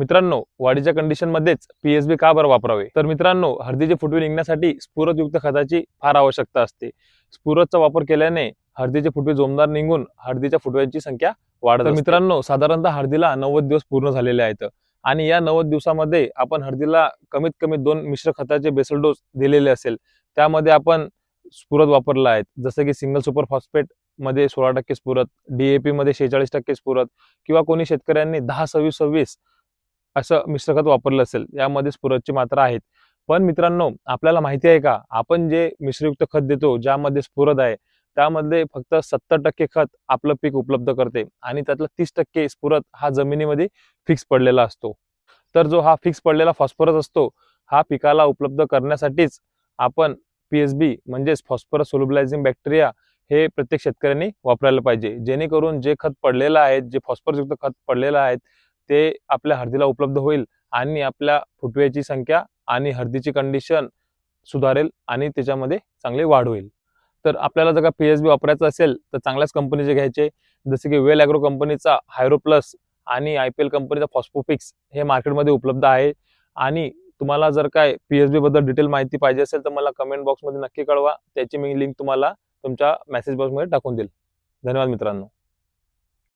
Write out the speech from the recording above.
मित्रांनो वाढीच्या कंडिशन मध्येच पीएसबी का बरं वापरावे? तर मित्रांनो हळदीचे फुटवे निघण्यासाठी स्फुरदयुक्त खताची फार आवश्यकता असते. स्फुरदचा वापर केल्याने हळदीचे फुटवे जोमदार निघून हळदीच्या फुटव्यांची संख्या वाढत तर मित्रांनो साधारणतः हळदीला नव्वद दिवस पूर्ण झालेले आहेत आणि या नव्वद दिवसामध्ये आपण हळदीला कमीत कमी दोन मिश्र खताचे बेसल डोस दिलेले असेल त्यामध्ये आपण स्फुरद वापरला आहे. जसं की सिंगल सुपर फॉस्फेटमध्ये सोळा टक्के स्फुरद डीएपी मध्ये शेहेचाळीस टक्के स्फुरद किंवा कोणी शेतकऱ्यांनी दहा सव्वीस सव्वीस असं मिश्रखत वापरलं असेल यामध्ये स्फुरदची मात्रा आहेत. पण मित्रांनो आपल्याला माहिती आहे का आपण जे मिश्रयुक्त खत देतो ज्यामध्ये स्फुरद आहे त्यामध्ये फक्त सत्तर टक्के खत आपलं पीक उपलब्ध करते आणि त्यातलं तीस टक्के स्फुरद हा जमिनीमध्ये फिक्स पडलेला असतो. तर जो हा फिक्स पडलेला फॉस्फरस असतो हा पिकाला उपलब्ध करण्यासाठीच आपण पीएसबी म्हणजेच फॉस्फरस सोल्युबलायझिंग बॅक्टेरिया हे प्रत्येक शेतकऱ्यांनी वापरायला पाहिजे. जेणेकरून जे खत पडलेलं आहे जे फॉस्फरसयुक्त खत पडलेलं आहे ते आपल्या हळदीला उपलब्ध होईल आणि आपल्या फुटव्याची संख्या आणि हळदीची कंडिशन सुधारेल आणि त्याच्यामध्ये चांगली वाढ होईल. तर आपल्याला जर का पी एस बी वापरायचं असेल तर चांगल्याच कंपनीचे घ्यायचे. जसे की वेल ॲग्रो कंपनीचा हायरो प्लस आणि आय पी एल कंपनीचा फॉस्फोपिक्स हे मार्केटमध्ये उपलब्ध आहे. आणि तुम्हाला जर काय पी एस बी बद्दल डिटेल माहिती पाहिजे असेल तर मला कमेंट बॉक्समध्ये नक्की कळवा. त्याची मी लिंक तुम्हाला तुमच्या मेसेज बॉक्समध्ये टाकून देईल. धन्यवाद मित्रांनो.